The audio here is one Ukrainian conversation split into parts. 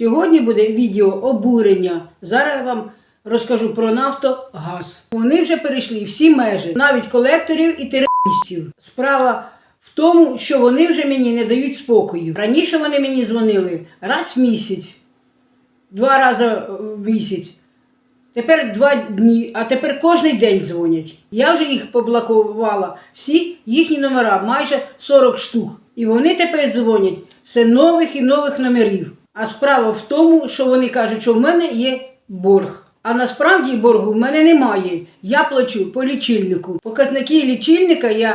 Сьогодні буде відео обурення. Зараз я вам розкажу про Нафтогаз. Вони вже перейшли всі межі, навіть колекторів і терористів. Справа в тому, що вони вже мені не дають спокою. Раніше вони мені дзвонили раз в місяць, два рази в місяць. Тепер два дні, а тепер кожен день дзвонять. Я вже їх поблокувала, всі їхні номера, майже 40 штук. І вони тепер дзвонять все нових і нових номерів. А справа в тому, що вони кажуть, що в мене є борг. А насправді боргу в мене немає. Я плачу по лічильнику. Показники лічильника я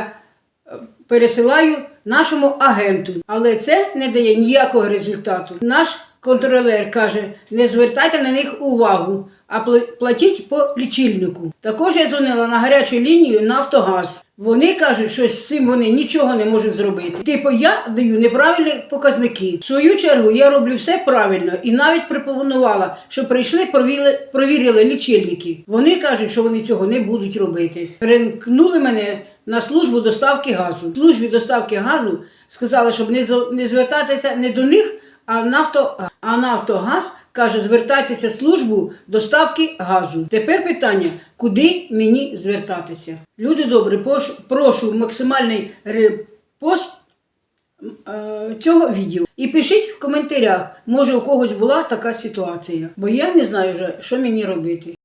е, пересилаю нашому агенту. Але це не дає ніякого результату. Наш контролер каже: не звертайте на них увагу, а пла- платіть по лічильнику. Також я дзвонила на гарячу лінію Нафтогаз. Вони кажуть, що з цим вони нічого не можуть зробити. Типу, я даю неправильні показники. В свою чергу я роблю все правильно і навіть пропонувала, що прийшли, провіли, провірили лічильники. Вони кажуть, що вони цього не будуть робити. Перемкнули мене на службу доставки газу. Службі доставки газу сказали, щоб не звертатися не до них, а нафто, а Нафтогаз каже, звертайтеся в службу доставки газу. Тепер питання, куди мені звертатися? Люди добрі, прошу максимальний репост е, цього відео. І пишіть в коментарях, може у когось була така ситуація. Бо я не знаю вже, що мені робити.